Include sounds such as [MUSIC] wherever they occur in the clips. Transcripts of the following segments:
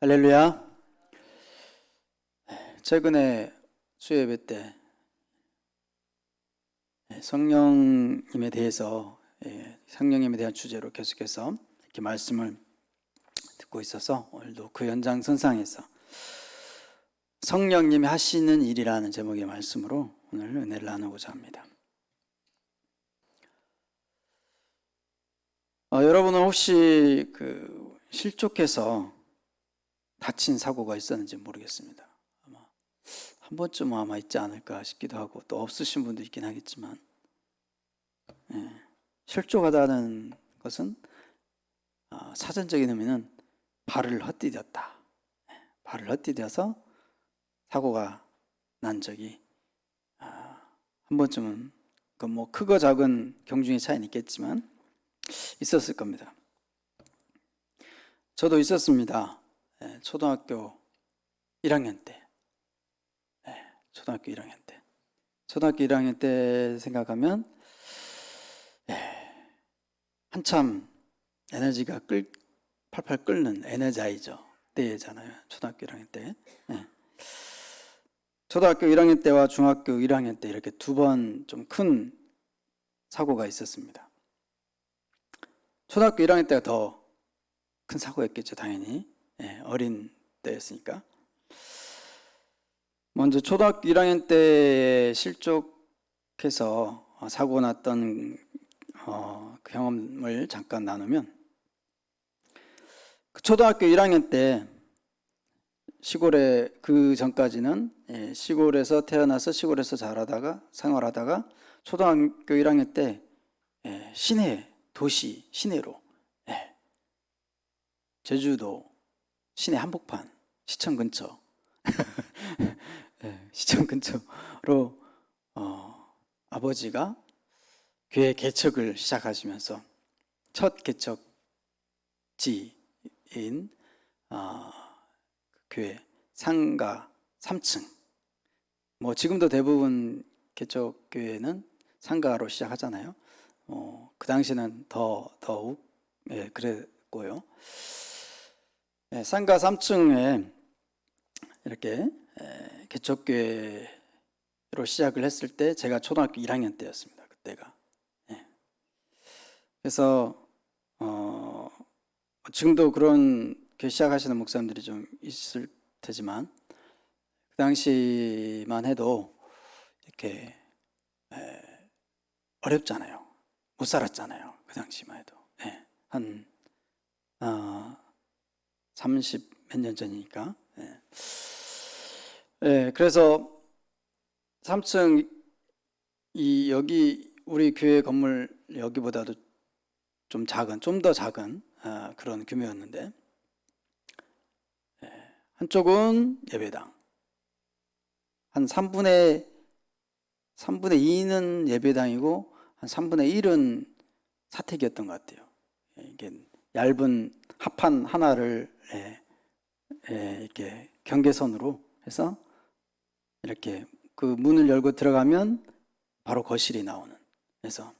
할렐루야. 최근에 수요예배 때 성령님에 대해서 예, 성령님에 대한 주제로 계속해서 이렇게 말씀을 듣고 있어서 오늘도 그 연장 선상에서 성령님이 하시는 일이라는 제목의 말씀으로 오늘 은혜를 나누고자 합니다. 어, 여러분은 혹시 그 실족해서 다친 사고가 있었는지 모르겠습니다. 아마 한 번쯤 아마 있지 않을까 싶기도 하고 또 없으신 분도 있긴 하겠지만 예, 실족하다는 것은 아, 사전적인 의미는 발을 헛디뎠다. 예, 발을 헛디뎌서 사고가 난 적이 아, 한 번쯤은 그 뭐 크고 작은 경중의 차이는 있겠지만 있었을 겁니다. 저도 있었습니다. 예, 초등학교 1학년 때. 예, 초등학교 1학년 때. 초등학교 1학년 때 생각하면 예, 한참 에너지가 끌 팔팔 끓는 에너자이저 때잖아요. 초등학교 1학년 때. 예. 초등학교 1학년 때와 중학교 1학년 때 이렇게 두 번 좀 큰 사고가 있었습니다. 초등학교 1학년 때가 더 큰 사고였겠죠, 당연히. 예, 어린 때였으니까. 먼저 초등학교 1학년 때 실족해서 어, 사고 났던 어, 그 경험을 잠깐 나누면 그 초등학교 1학년 때 시골에 그 전까지는 예, 시골에서 태어나서 시골에서 자라다가 생활하다가 초등학교 1학년 때 예, 시내 도시 시내로 예, 제주도 시내 한복판 시청 근처 [LAUGHS] 예, 시청 근처로 어, 아버지가 교회 개척을 시작하시면서 첫 개척지인 어, 그 교회 상가 3층 뭐 지금도 대부분 개척 교회는 상가로 시작하잖아요. 어, 그 당시는 더 더욱 예, 그랬고요. 예, 상가 3층에 이렇게 예, 개척교회로 시작을 했을 때 제가 초등학교 1학년 때였습니다. 그때가. 예. 그래서 어, 지금도 그런 교회 시작하시는 목사님들이 좀 있을 테지만 그 당시만 해도 이렇게 에, 어렵잖아요. 못 살았잖아요. 그 당시만 해도. 예. 한 어, 30 몇 년 전이니까. 예. 예, 그래서 3층 이 여기 우리 교회 건물 여기보다도 좀 작은, 좀 더 작은 아, 그런 규모였는데 예, 한쪽은 예배당, 한 3분의 3분의 2는 예배당이고 한 3분의 1은 사택이었던 것 같아요. 예, 이게 얇은 합판 하나를 예, 예, 이렇게 경계선으로 해서 이렇게 그 문을 열고 들어가면 바로 거실이 나오는. 그래서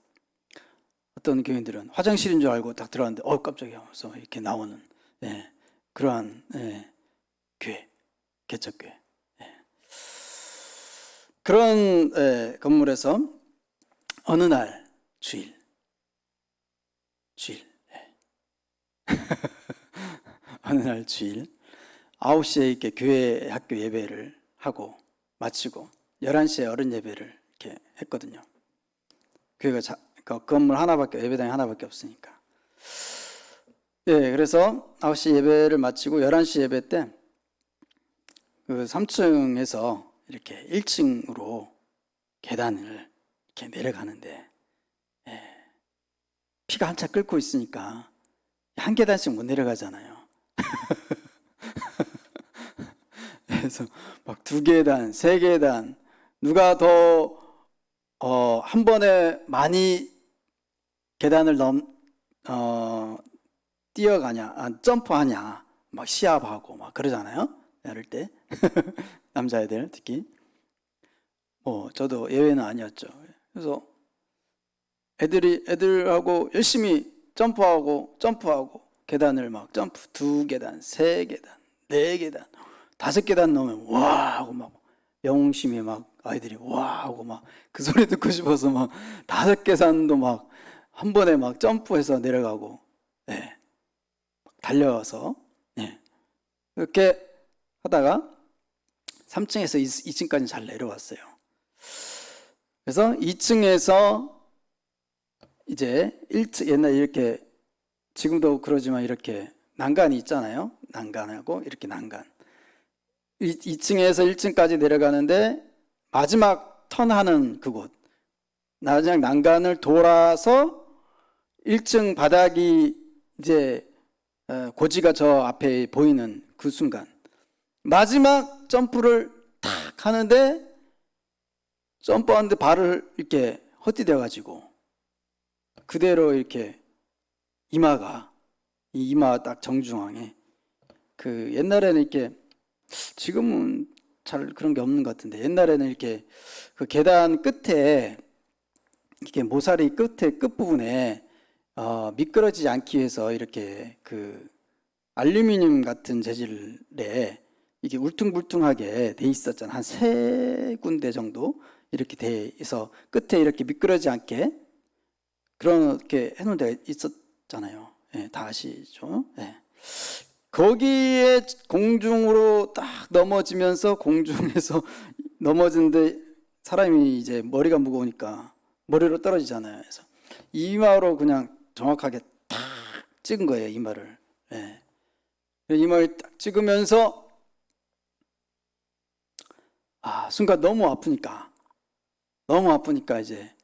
어떤 교인들은 화장실인 줄 알고 딱 들어갔는데 어 깜짝이야 하면서 이렇게 나오는 예, 그러한 예, 교회 개척교회 예. 그런 예, 건물에서 어느 날 주일 예. [LAUGHS] 어느 날 주일 9시에 이렇게 교회 학교 예배를 하고 마치고 11시에 어른 예배를 이렇게 했거든요. 교회가 자, 그 건물 하나밖에 예배당이 하나밖에 없으니까. 예, 그래서 9시 예배를 마치고 11시 예배 때 그 3층에서 이렇게 1층으로 계단을 이렇게 내려가는데 예, 피가 한차 끓고 있으니까 한 계단씩 못 내려가잖아요. [LAUGHS] 그래서 막 두 계단, 세 계단, 누가 더, 어, 한 번에 많이 계단을 넘, 어, 뛰어가냐, 아, 점프하냐, 막 시합하고 막 그러잖아요. 이럴 때. [LAUGHS] 남자애들 특히. 뭐, 저도 예외는 아니었죠. 그래서 애들이, 애들하고 열심히 점프하고, 점프하고, 계단을 막 점프 두 계단, 세 계단, 네 계단, 다섯 계단 넘으면 와 하고 막 영웅심에 막 아이들이 와 하고 막 그 소리 듣고 싶어서 막 다섯 계단도 막 한 번에 막 점프해서 내려가고 네. 달려서 네. 그렇게 하다가 3층에서 2층까지 잘 내려왔어요. 그래서 2층에서 이제 1층 옛날 이렇게 지금도 그러지만 이렇게 난간이 있잖아요. 난간하고 이렇게 난간. 2층에서 1층까지 내려가는데 마지막 턴하는 그곳. 마지막 난간을 돌아서 1층 바닥이 이제 어, 고지가 저 앞에 보이는 그 순간 마지막 점프를 탁 하는데 점프하는데 발을 이렇게 헛디뎌 가지고 그대로 이렇게 이마가 이 이마 딱 정중앙에. 그 옛날에는 이렇게 지금은 잘 그런 게 없는 것 같은데 옛날에는 이렇게 그 계단 끝에 이렇게 모서리 끝에 끝 부분에 어, 미끄러지지 않기 위해서 이렇게 그 알루미늄 같은 재질에 이게 울퉁불퉁하게 돼 있었잖아. 한 세 군데 정도 이렇게 돼 있어. 끝에 이렇게 미끄러지지 않게 그렇게 해놓은 데가 있었잖아요. 예, 다 아시죠? 예. 거기에 공중으로 딱 넘어지면서 공중에서 [LAUGHS] 넘어지는데 사람이 이제 머리가 무거우니까 머리로 떨어지잖아요. 그래서 이마로 그냥 정확하게 탁 찍은 거예요. 이마를. 예. 이마를 딱 찍으면서 아 순간 너무 아프니까 너무 아프니까 이제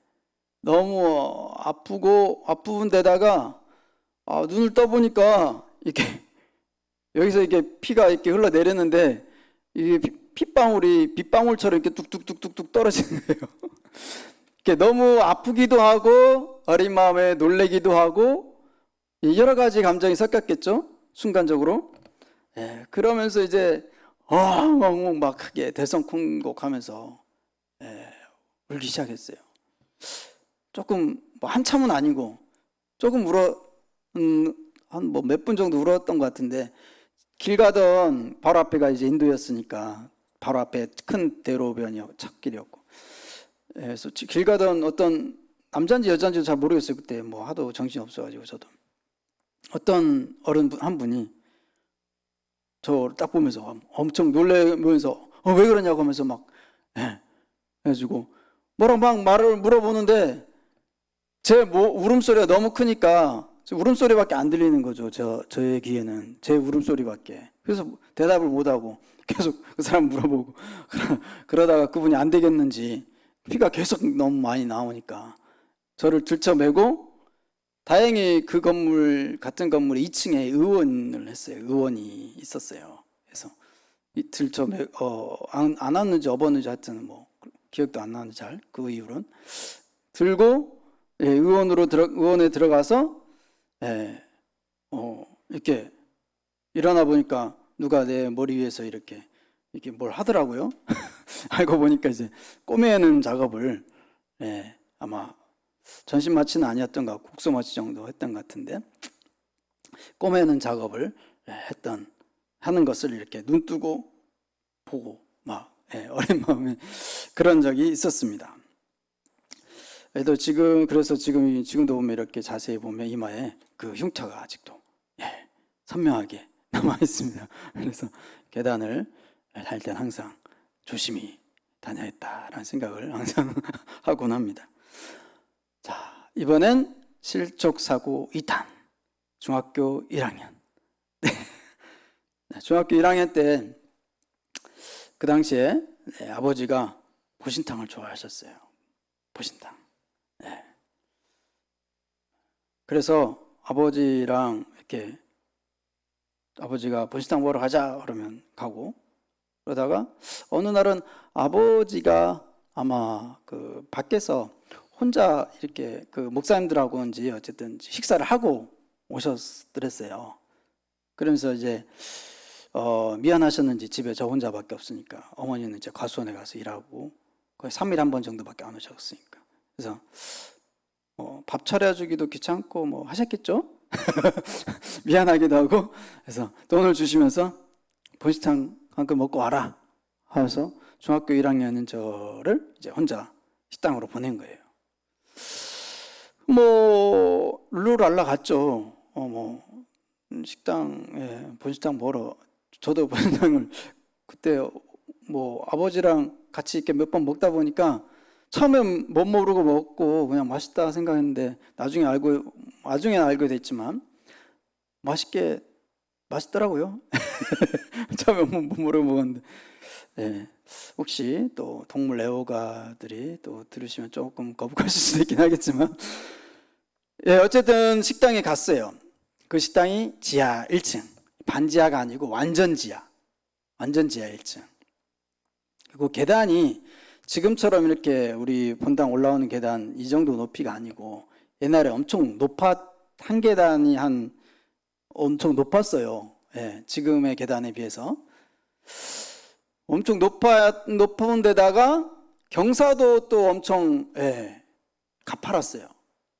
너무 아프고 아픈 데다가 아, 눈을 떠보니까 이렇게 [LAUGHS] 여기서 이게 피가 이렇게 흘러내렸는데 이게 피- 핏방울이 빗방울처럼 이렇게 뚝뚝뚝뚝뚝 떨어지는 거예요. [LAUGHS] 이렇게 너무 아프기도 하고 어린 마음에 놀래기도 하고 이 여러 가지 감정이 섞였겠죠. 순간적으로. 예, 그러면서 이제 엉엉 막 크게 대성통곡하면서 예, 울기 시작했어요. 조금 뭐 한참은 아니고 조금 울어 음, 한뭐 몇 분 정도 울었던 것 같은데 길 가던 바로 앞에가 이제 인도였으니까 바로 앞에 큰 대로변이었고 찾길이었고. 예, 그래서 지- 길 가던 어떤 남자인지 여자인지 잘 모르겠어요. 그때 뭐 하도 정신이 없어가지고 저도. 어떤 어른 분- 한 분이 저를 딱 보면서 엄청 놀래면서 어, 왜 그러냐고 하면서 막 예, 해가지고 뭐라 막 말을 물어보는데 제 뭐, 울음소리가 너무 크니까 저 울음소리밖에 안 들리는 거죠. 저, 저의 귀에는. 제 울음소리밖에. 그래서 대답을 못하고 계속 그 사람 물어보고 [LAUGHS] 그러- 그러다가 그분이 안 되겠는지 피가 계속 너무 많이 나오니까 저를 들쳐매고 다행히 그 건물, 같은 건물 2층에 의원을 했어요. 의원이 있었어요. 그래서 이 들쳐매, 어, 안, 안 왔는지 업었는지 하여튼 뭐 기억도 안 나는데 잘 그 이후로는 들고 예, 의원으로 들어 의원에 들어가서 예, 어, 이렇게 일어나 보니까 누가 내 머리 위에서 이렇게 이렇게 뭘 하더라고요. [LAUGHS] 알고 보니까 이제 꼬매는 작업을 예, 아마 전신 마취는 아니었던 것 같고 국소 마취 정도 했던 것 같은데 꼬매는 작업을 예, 했던 하는 것을 이렇게 눈 뜨고 보고 막 예, [LAUGHS] 어린 마음에 그런 적이 있었습니다. 그래도 지금 그래서 지금 지금도 보면 이렇게 자세히 보면 이마에 그 흉터가 아직도 예, 선명하게 [LAUGHS] 남아 있습니다. 그래서 계단을 할 때는 항상 조심히 다녀야 했다라는 생각을 항상 [LAUGHS] 하곤 합니다. 자, 이번엔 실족 사고 2탄 중학교 1학년. [LAUGHS] 네. 중학교 1학년 때 그 당시에 네, 아버지가 보신탕을 좋아하셨어요. 보신탕. 네. 그래서 아버지랑 이렇게 아버지가 보신탕 먹으러 가자 그러면 가고 그러다가 어느 날은 아버지가 아마 그 밖에서 혼자 이렇게 그 목사님들하고인지 어쨌든 식사를 하고 오셨더랬어요. 그러면서 이제 어, 미안하셨는지 집에 저 혼자밖에 없으니까 어머니는 이제 과수원에 가서 일하고 거의 3일에 한번 정도밖에 안 오셨으니까 그래서 어, 밥 차려주기도 귀찮고 뭐 하셨겠죠? [LAUGHS] 미안하기도 하고 그래서 돈을 주시면서 본식탕 한그 먹고 와라 하면서 중학교 1학년인 저를 이제 혼자 식당으로 보낸 거예요. 뭐 룰랄라 갔죠. 어 뭐 식당에 본식당 보러 저도 본식당을 그때 뭐 아버지랑 같이 이렇게 몇 번 먹다 보니까 처음엔 못 모르고 먹고 그냥 맛있다 생각했는데 나중에 알고 나중에 알게 됐지만 맛있게 맛있더라고요. [LAUGHS] 처음에 못 모르고 먹었는데 예. 혹시 또 동물 애호가들이 또 들으시면 조금 거북하실 수도 있긴 하겠지만 예, 어쨌든 식당에 갔어요. 그 식당이 지하 1층 반지하가 아니고 완전 지하 완전 지하 1층 그리고 계단이 지금처럼 이렇게 우리 본당 올라오는 계단 이 정도 높이가 아니고 옛날에 엄청 높아 한 계단이 한 엄청 높았어요. 예, 지금의 계단에 비해서 엄청 높아 높은 데다가 경사도 또 엄청 예, 가파랐어요.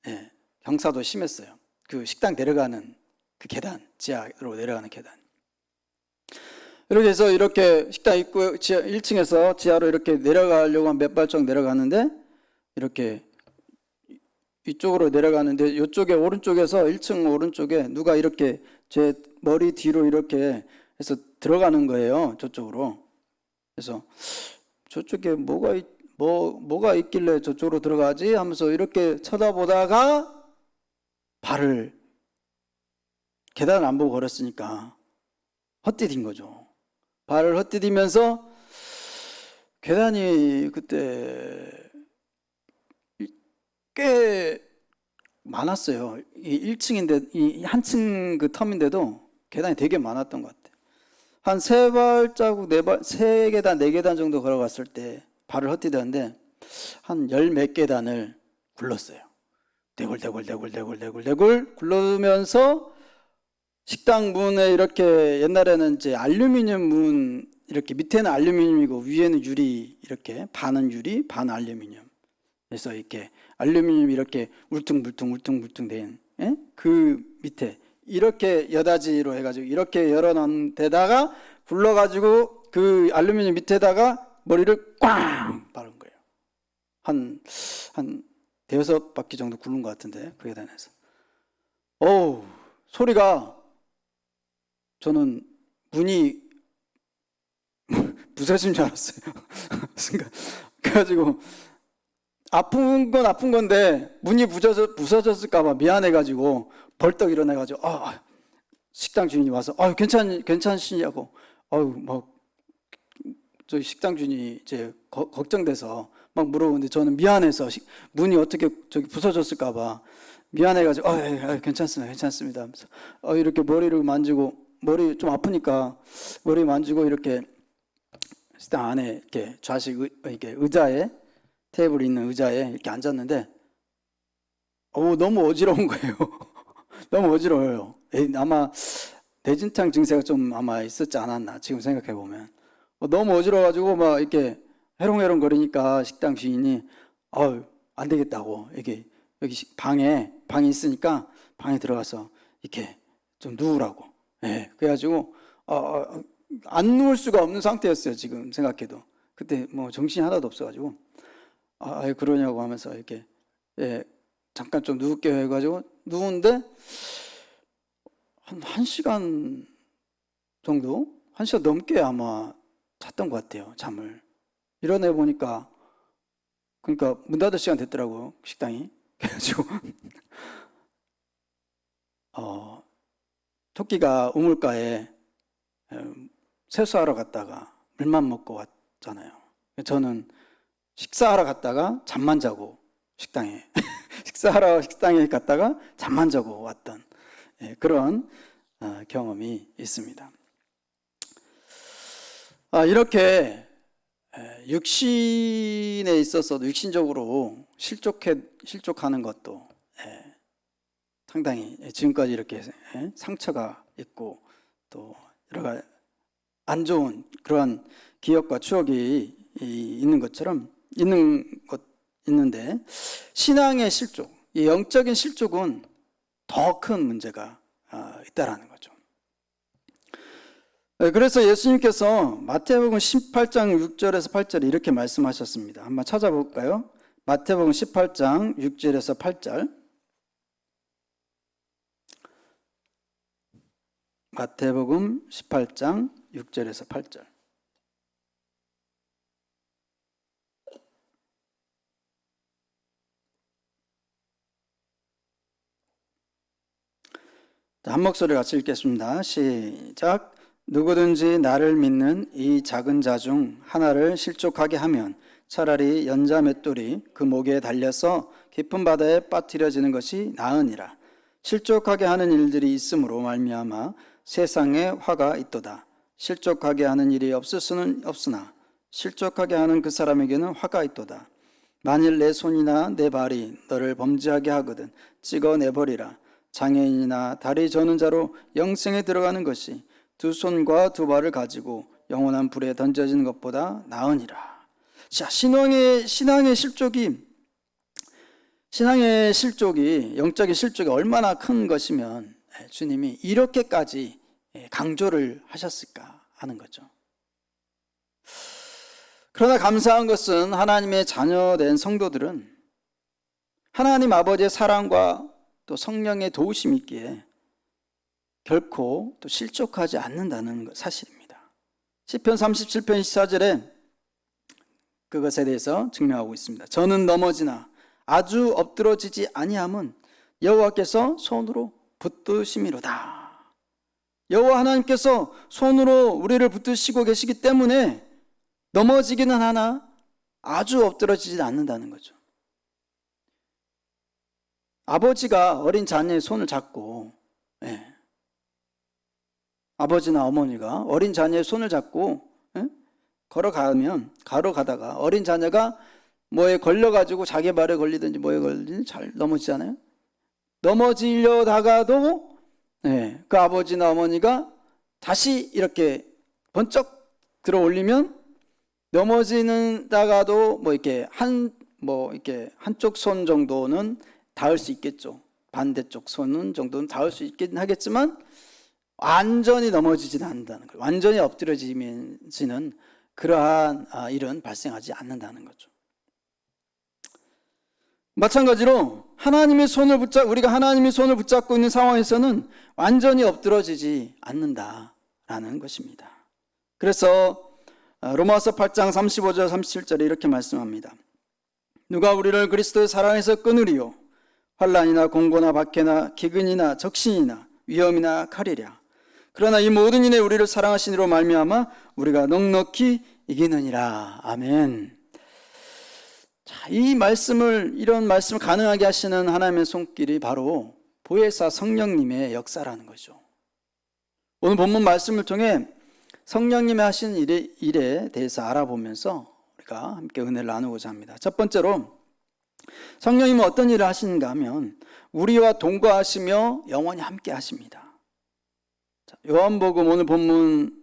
예, 경사도 심했어요. 그 식당 내려가는 그 계단 지하로 내려가는 계단. 이렇게 해서 이렇게 식당 입구 지하 1층에서 지하로 이렇게 내려가려고 한 몇 발짝 내려가는데 이렇게 이쪽으로 내려가는데 이쪽에 오른쪽에서 1층 오른쪽에 누가 이렇게 제 머리 뒤로 이렇게 해서 들어가는 거예요. 저쪽으로. 그래서 저쪽에 뭐가 있, 뭐 뭐가 있길래 저쪽으로 들어가지 하면서 이렇게 쳐다보다가 발을 계단을 안 보고 걸었으니까 헛디딘 거죠. 발을 헛디디면서 계단이 그때 꽤 많았어요. 이 1층인데 이 한층 그 텀인데도 계단이 되게 많았던 것 같아요. 한 세 발자국 네 발, 세 계단, 네 계단 정도 걸어갔을 때 발을 헛디뎠는데 한 열 몇 계단을 굴렀어요. 대굴 대굴 대굴 대굴 대굴 대굴 굴르면서 식당 문에 이렇게 옛날에는 이제 알루미늄 문 이렇게 밑에는 알루미늄이고 위에는 유리 이렇게 반은 유리 반 알루미늄 그래서 이렇게 알루미늄 이렇게 울퉁불퉁 울퉁불퉁 된 예? 그 밑에 이렇게 여다지로 해가지고 이렇게 열어놓은 데다가 굴러가지고 그 알루미늄 밑에다가 머리를 꽝 바른 거예요. 한, 한 대여섯 바퀴 정도 굴른 것 같은데, 그 계단에서. 어우, 소리가 저는 문이 [LAUGHS] 부서진 줄 알았어요. [LAUGHS] 그래가지고 아픈 건 아픈 건데 문이 부서졌, 부서졌을까봐 미안해가지고 벌떡 일어나가지고 아 식당 주인이 와서 아 괜찮 괜찮으시냐고 아유 막저 식당 주인이 이제 거- 걱정돼서 막 물어보는데 저는 미안해서 시- 문이 어떻게 저기 부서졌을까봐 미안해가지고 아, 예, 예, 괜찮습니다 괜찮습니다 하면서 어, 이렇게 머리를 만지고 머리 좀 아프니까 머리 만지고 이렇게 식당 안에 이렇게 좌식 의, 이렇게 의자에 테이블 있는 의자에 이렇게 앉았는데 어 너무 어지러운 거예요. [LAUGHS] 너무 어지러워요. 아마 뇌진탕 증세가 좀 아마 있었지 않았나 지금 생각해 보면 어, 너무 어지러워가지고 막 이렇게 해롱해롱 거리니까 식당 주인이 아유 안 되겠다고 이게 여기 식- 방에 방이 있으니까 방에 들어가서 이렇게 좀 누우라고. 예, 그래가지고 어, 어, 안 누울 수가 없는 상태였어요 지금 생각해도 그때 뭐 정신이 하나도 없어가지고 아, 왜 그러냐고 하면서 이렇게 예, 잠깐 좀 누울게 해가지고 누운데 한 1시간 정도? 1시간 넘게 아마 잤던 것 같아요, 잠을. 일어나 보니까 그러니까 문 닫을 시간 됐더라고요, 식당이. [LAUGHS] 그래가지고 어, 토끼가 우물가에 음, 세수하러 갔다가 물만 먹고 왔잖아요. 저는 식사하러 갔다가 잠만 자고 식당에 [LAUGHS] 식사하러 식당에 갔다가 잠만 자고 왔던 예, 그런 어, 경험이 있습니다. 아, 이렇게 에, 육신에 있어서도 육신적으로 실족해 실족하는 것도 예, 상당히 지금까지 이렇게 예, 상처가 있고 또 여러 가지 안 좋은 그러한 기억과 추억이 이- 있는 것처럼 있는 것 있는데 신앙의 실족, 이 영적인 실족은 더 큰 문제가 아, 있다라는 거죠. 네, 그래서 예수님께서 마태복음 18장 6절에서 8절에 이렇게 말씀하셨습니다. 한번 찾아볼까요? 마태복음 18장 6절에서 8절. 마태복음 18장 6절에서 8절. 자, 한 목소리 같이 읽겠습니다. 시작. 누구든지 나를 믿는 이 작은 자 중 하나를 실족하게 하면 차라리 연자 맷돌이 그 목에 달려서 깊은 바다에 빠뜨려지는 것이 나으니라. 실족하게 하는 일들이 있으므로 말미암아 세상에 화가 있도다. 실족하게 하는 일이 없을 수는 없으나 실족하게 하는 그 사람에게는 화가 있도다. 만일 내 손이나 내 발이 너를 범죄하게 하거든 찍어 내버리라. 장애인이나 다리 저는 자로 영생에 들어가는 것이 두 손과 두 발을 가지고 영원한 불에 던져지는 것보다 나으니라. 자, 신앙의 신앙의 실족이 신앙의 실족이 영적인 실족이 얼마나 큰 것이면 예, 주님이 이렇게까지 예, 강조를 하셨을까 하는 거죠. 그러나 감사한 것은 하나님의 자녀된 성도들은 하나님 아버지의 사랑과 또 성령의 도우심이 있기에 결코 또 실족하지 않는다는 사실입니다. 시편 37편 24절에 그것에 대해서 증명하고 있습니다. 저는 넘어지나 아주 엎드러지지 아니함은 여호와께서 손으로 붙드심이로다. 여호와 하나님께서 손으로 우리를 붙드시고 계시기 때문에 넘어지기는 하나 아주 엎드러지지 않는다는 거죠. 아버지가 어린 자녀의 손을 잡고 예. 아버지나 어머니가 어린 자녀의 손을 잡고 예? 걸어가면 걸어가다가 어린 자녀가 뭐에 걸려가지고 자기 발에 걸리든지 뭐에 걸리든지 잘 넘어지잖아요. 넘어지려다가도 예, 그 아버지나 어머니가 다시 이렇게 번쩍 들어 올리면 넘어지는다가도 뭐 이렇게 한 뭐 이렇게 한쪽 손 정도는 닿을 수 있겠죠. 반대쪽 손은 정도는 닿을 수 있긴 하겠지만 완전히 넘어지지는 않는다는 거예요. 완전히 엎드려지는 그러한 아, 일은 발생하지 않는다는 거죠. 마찬가지로 하나님의 손을 붙잡 우리가 하나님의 손을 붙잡고 있는 상황에서는 완전히 엎드러지지 않는다라는 것입니다. 그래서 아, 로마서 8장 35절 37절에 이렇게 말씀합니다. 누가 우리를 그리스도의 사랑에서 끊으리요 환란이나 공고나 박해나 기근이나 적신이나 위험이나 칼이랴 그러나 이 모든 일에 우리를 사랑하시니로 말미암아 우리가 넉넉히 이기느니라 아멘. 자, 이 말씀을 이런 말씀을 가능하게 하시는 하나님의 손길이 바로 보혜사 성령님의 역사라는 거죠. 오늘 본문 말씀을 통해 성령님이 하신 일에, 일에 대해서 알아보면서 우리가 함께 은혜를 나누고자 합니다. 첫 번째로 성령님은 어떤 일을 하시는가 하면 우리와 동거하시며 영원히 함께 하십니다. 요한복음 오늘 본문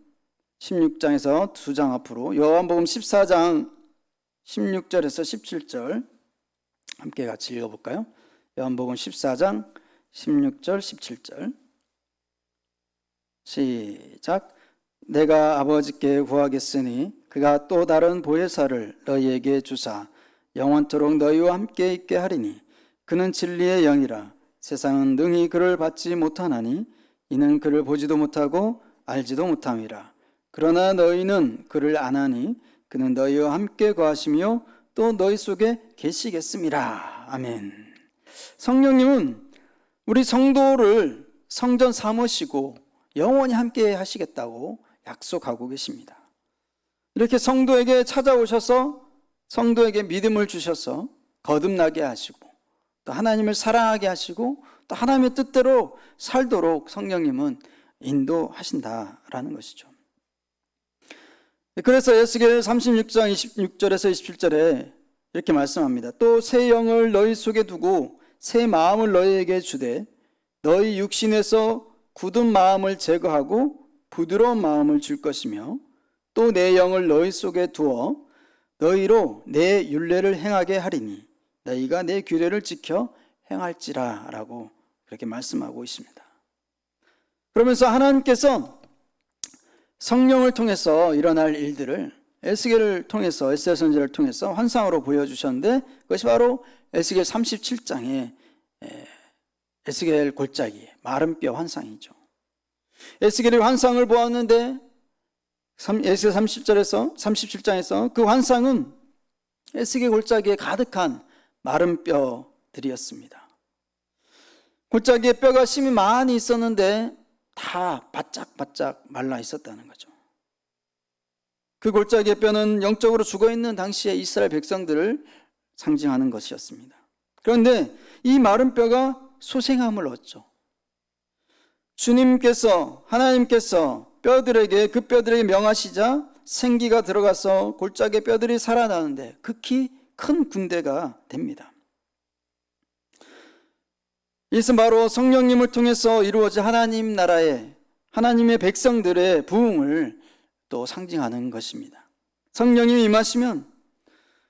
16장에서 두 장 앞으로 요한복음 14장 16절에서 17절 함께 같이 읽어볼까요? 요한복음 14장 16절 17절. 시작. 내가 아버지께 구하겠으니 그가 또 다른 보혜사를 너희에게 주사 영원토록 너희와 함께 있게 하리니 그는 진리의 영이라. 세상은 능히 그를 받지 못하나니 이는 그를 보지도 못하고 알지도 못함이라. 그러나 너희는 그를 아나니 그는 너희와 함께 거하시며 또 너희 속에 계시겠습니다. 아멘. 성령님은 우리 성도를 성전 삼으시고 영원히 함께 하시겠다고 약속하고 계십니다. 이렇게 성도에게 찾아오셔서 성도에게 믿음을 주셔서 거듭나게 하시고 또 하나님을 사랑하게 하시고 또 하나님의 뜻대로 살도록 성령님은 인도하신다라는 것이죠. 그래서 에스겔 36장 26절에서 27절에 이렇게 말씀합니다. 또 새 영을 너희 속에 두고 새 마음을 너희에게 주되 너희 육신에서 굳은 마음을 제거하고 부드러운 마음을 줄 것이며 또 내 영을 너희 속에 두어 너희로 내 윤례를 행하게 하리니 너희가 내 규례를 지켜 행할지라라고 그렇게 말씀하고 있습니다. 그러면서 하나님께서 성령을 통해서 일어날 일들을 에스겔을 통해서 에스겔 선지를 통해서 환상으로 보여주셨는데 그것이 바로 에스겔 37장의 에스겔 골짜기 마른 뼈 환상이죠. 에스겔이 환상을 보았는데 에스겔 30절에서 37장에서 그 환상은 에스겔 골짜기에 가득한 마른 뼈들이었습니다. 골짜기에 뼈가 심이 많이 있었는데 다 바짝바짝 말라 있었다는 거죠. 그 골짜기의 뼈는 영적으로 죽어 있는 당시의 이스라엘 백성들을 상징하는 것이었습니다. 그런데 이 마른 뼈가 소생함을 얻죠. 주님께서 하나님께서 뼈들에게 그 뼈들에게 명하시자 생기가 들어가서 골짜기 뼈들이 살아나는데 극히 큰 군대가 됩니다. 이것은 바로 성령님을 통해서 이루어진 하나님 나라의 하나님의 백성들의 부흥을 또 상징하는 것입니다. 성령님이 임하시면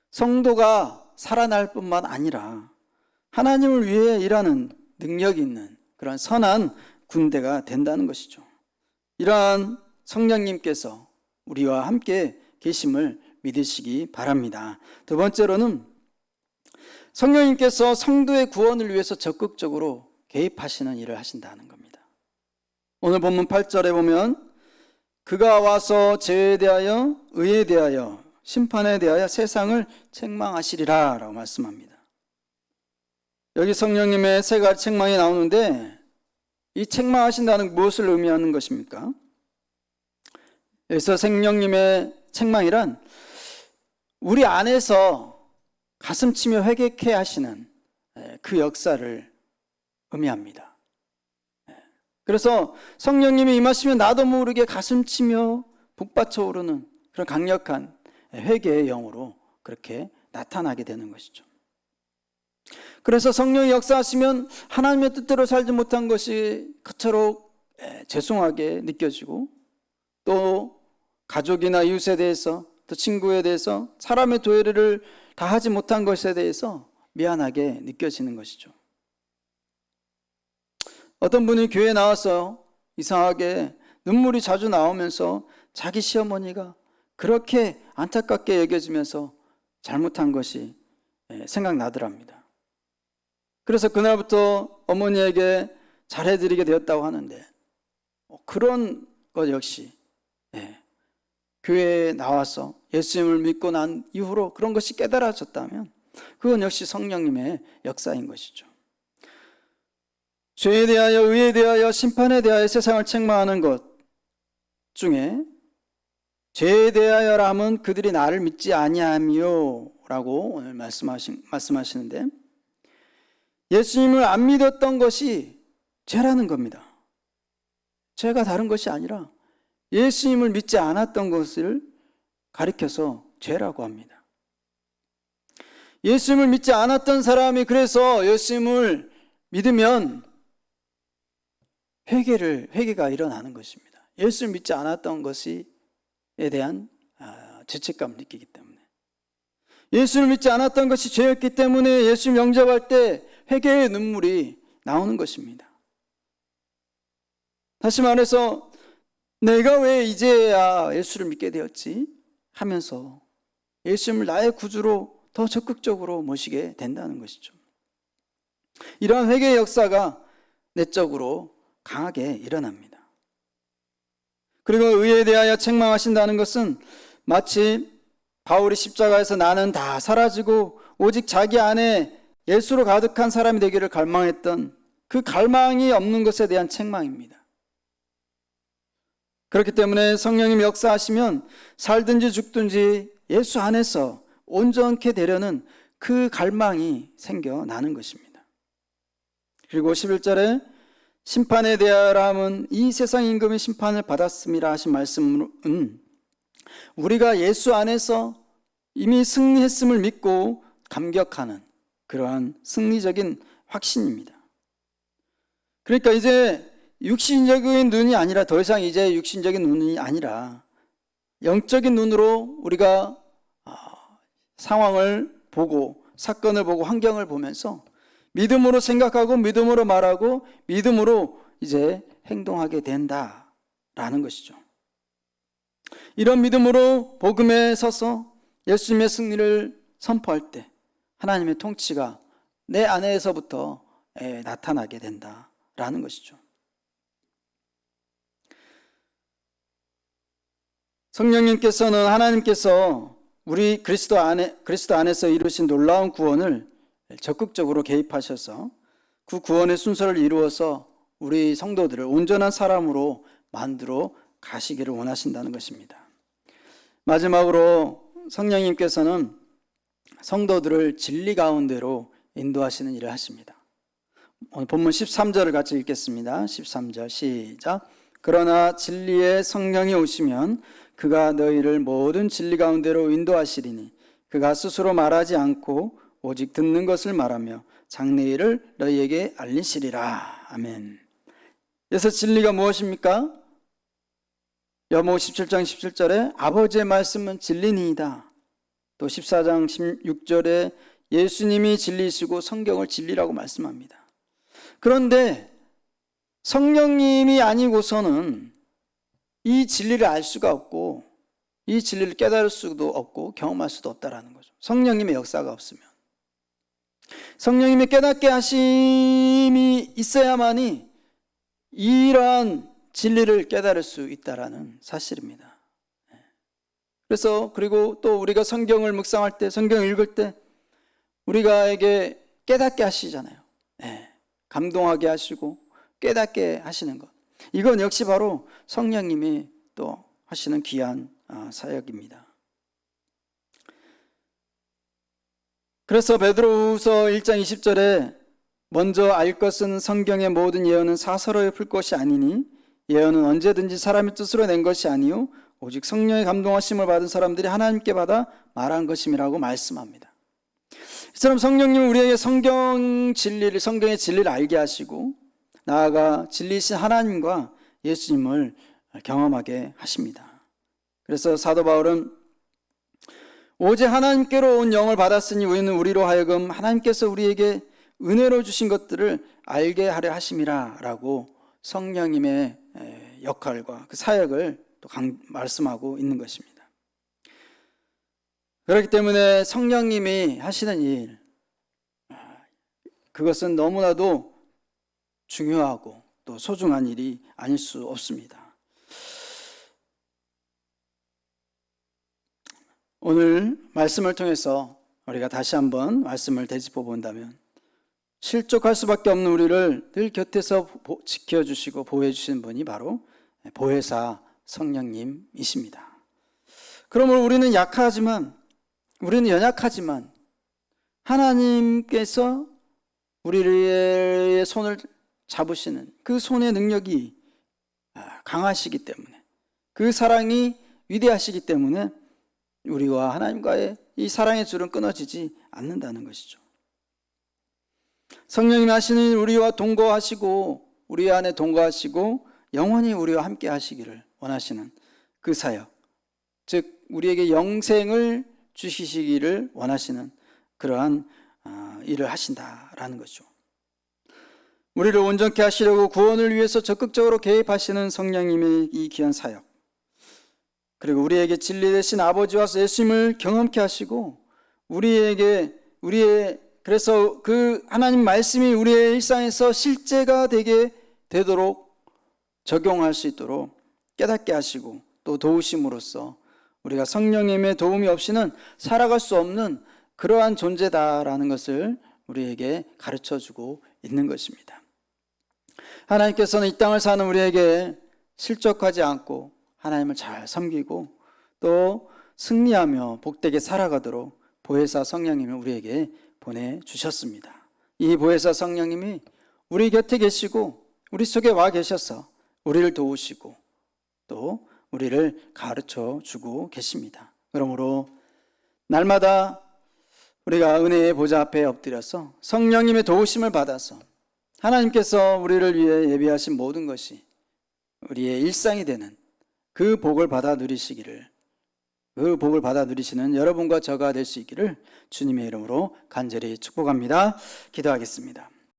성도가 살아날 뿐만 아니라 하나님을 위해 일하는 능력 있는 그런 선한 군대가 된다는 것이죠. 이러한 성령님께서 우리와 함께 계심을 믿으시기 바랍니다. 두 번째로는 성령님께서 성도의 구원을 위해서 적극적으로 개입하시는 일을 하신다는 겁니다. 오늘 본문 8절에 보면 그가 와서 죄에 대하여 의에 대하여 심판에 대하여 세상을 책망하시리라 라고 말씀합니다. 여기 성령님의 세 가지 책망이 나오는데 이 책망하신다는 무엇을 의미하는 것입니까? 여기서 성령님의 책망이란 우리 안에서 가슴 치며 회개케 하시는 그 역사를 의미합니다. 그래서 성령님이 임하시면 나도 모르게 가슴 치며 북받쳐 오르는 그런 강력한 회개의 영으로 그렇게 나타나게 되는 것이죠. 그래서 성령이 역사하시면 하나님의 뜻대로 살지 못한 것이 그토록 죄송하게 느껴지고 또 가족이나 이웃에 대해서 또 친구에 대해서 사람의 도의를 다 하지 못한 것에 대해서 미안하게 느껴지는 것이죠. 어떤 분이 교회에 나와서 이상하게 눈물이 자주 나오면서 자기 시어머니가 그렇게 안타깝게 여겨지면서 잘못한 것이 생각나더랍니다. 그래서 그날부터 어머니에게 잘해드리게 되었다고 하는데 그런 것 역시 교회에 나와서 예수님을 믿고 난 이후로 그런 것이 깨달아졌다면 그건 역시 성령님의 역사인 것이죠. 죄에 대하여 의에 대하여 심판에 대하여 세상을 책망하는 것 중에 죄에 대하여라면 그들이 나를 믿지 아니하며라고 오늘 말씀하신 말씀하시는데 예수님을 안 믿었던 것이 죄라는 겁니다. 죄가 다른 것이 아니라 예수님을 믿지 않았던 것을 가리켜서 죄라고 합니다. 예수님을 믿지 않았던 사람이 그래서 예수님을 믿으면 회개를 회개가 일어나는 것입니다. 예수를 믿지 않았던 것이에 대한 아, 죄책감을 느끼기 때문에 예수를 믿지 않았던 것이 죄였기 때문에 예수 영접할 때 회개의 눈물이 나오는 것입니다. 다시 말해서 내가 왜 이제야 예수를 믿게 되었지 하면서 예수님을 나의 구주로 더 적극적으로 모시게 된다는 것이죠. 이러한 회개의 역사가 내적으로 강하게 일어납니다. 그리고 의에 대하여 책망하신다는 것은 마치 바울이 십자가에서 나는 다 사라지고 오직 자기 안에 예수로 가득한 사람이 되기를 갈망했던 그 갈망이 없는 것에 대한 책망입니다. 그렇기 때문에 성령님 역사하시면 살든지 죽든지 예수 안에서 온전케 되려는 그 갈망이 생겨나는 것입니다. 그리고 11절에 심판에 대하여라면 이 세상 임금의 심판을 받았음이라 하신 말씀은 우리가 예수 안에서 이미 승리했음을 믿고 감격하는 그러한 승리적인 확신입니다. 그러니까 이제 육신적인 눈이 아니라 더 이상 이제 육신적인 눈이 아니라 영적인 눈으로 우리가 아, 상황을 보고 사건을 보고 환경을 보면서 믿음으로 생각하고 믿음으로 말하고 믿음으로 이제 행동하게 된다라는 것이죠. 이런 믿음으로 복음에 서서 예수님의 승리를 선포할 때 하나님의 통치가 내 안에서부터 에, 나타나게 된다라는 것이죠. 성령님께서는 하나님께서 우리 그리스도 안에 그리스도 안에서 이루신 놀라운 구원을 적극적으로 개입하셔서 그 구원의 순서를 이루어서 우리 성도들을 온전한 사람으로 만들어 가시기를 원하신다는 것입니다. 마지막으로 성령님께서는 성도들을 진리 가운데로 인도하시는 일을 하십니다. 오늘 본문 13절을 같이 읽겠습니다. 13절 시작. 그러나 진리의 성령이 오시면 그가 너희를 모든 진리 가운데로 인도하시리니 그가 스스로 말하지 않고 오직 듣는 것을 말하며 장래일을 너희에게 알리시리라. 아멘. 그래서 진리가 무엇입니까? 여모 17장 17절에 아버지의 말씀은 진리니이다. 또 14장 16절에 예수님이 진리시고 성경을 진리라고 말씀합니다. 그런데 성령님이 아니고서는 이 진리를 알 수가 없고 이 진리를 깨달을 수도 없고 경험할 수도 없다라는 거죠. 성령님의 역사가 없으면 성령님의 깨닫게 하심이 있어야만이 이러한 진리를 깨달을 수 있다라는 사실입니다. 그래서 그리고 또 우리가 성경을 묵상할 때 성경을 읽을 때 우리가에게 깨닫게 하시잖아요. 네. 감동하게 하시고 깨닫게 하시는 것. 이건 역시 바로 성령님이 또 하시는 귀한 아, 사역입니다. 그래서 베드로후서 1장 20절에 먼저 알 것은 성경의 모든 예언은 사서로에 풀 것이 아니니 예언은 언제든지 사람의 뜻으로 낸 것이 아니요 오직 성령의 감동하심을 받은 사람들이 하나님께 받아 말한 것임이라고 말씀합니다. 이처럼 성령님은 우리에게 성경 진리를 성경의 진리를 알게 하시고 나아가 진리신 하나님과 예수님을 경험하게 하십니다. 그래서 사도 바울은 오직 하나님께로 온 영을 받았으니 우리는 우리로 하여금 하나님께서 우리에게 은혜로 주신 것들을 알게 하려 하심이라라고 성령님의 역할과 그 사역을 또 말씀하고 있는 것입니다. 그렇기 때문에 성령님이 하시는 일 그것은 너무나도 중요하고 또 소중한 일이 아닐 수 없습니다. 오늘 말씀을 통해서 우리가 다시 한번 말씀을 되짚어 본다면 실족할 수밖에 없는 우리를 늘 곁에서 지켜주시고 보호해주시는 분이 바로 보혜사 성령님이십니다. 그러므로 우리는 약하지만, 우리는 연약하지만, 하나님께서 우리의 손을 잡으시는 그 손의 능력이 강하시기 때문에, 그 사랑이 위대하시기 때문에 우리와 하나님과의 이 사랑의 줄은 끊어지지 않는다는 것이죠. 성령님 하시는 우리와 동거하시고 우리 안에 동거하시고 영원히 우리와 함께 하시기를 원하시는 그 사역 즉 우리에게 영생을 주시기를 원하시는 그러한 아, 일을 하신다라는 거죠. 우리를 온전케 하시려고 구원을 위해서 적극적으로 개입하시는 성령님의 이 귀한 사역. 그리고 우리에게 진리 되신 아버지와 예수님을 경험케 하시고 우리에게 우리의 그래서 그 하나님 말씀이 우리의 일상에서 실제가 되게 되도록 적용할 수 있도록 깨닫게 하시고 또 도우심으로써 우리가 성령님의 도움이 없이는 살아갈 수 없는 그러한 존재다라는 것을 우리에게 가르쳐 주고 있는 것입니다. 하나님께서는 이 땅을 사는 우리에게 실족하지 않고 하나님을 잘 섬기고 또 승리하며 복되게 살아가도록 보혜사 성령님을 우리에게 보내주셨습니다. 이 보혜사 성령님이 우리 곁에 계시고 우리 속에 와 계셔서 우리를 도우시고 또 우리를 가르쳐 주고 계십니다. 그러므로 날마다 우리가 은혜의 보좌 앞에 엎드려서 성령님의 도우심을 받아서 하나님께서 우리를 위해 예비하신 모든 것이 우리의 일상이 되는 그 복을 받아 누리시기를 그 복을 받아 누리시는 여러분과 저가 될 수 있기를 주님의 이름으로 간절히 축복합니다. 기도하겠습니다.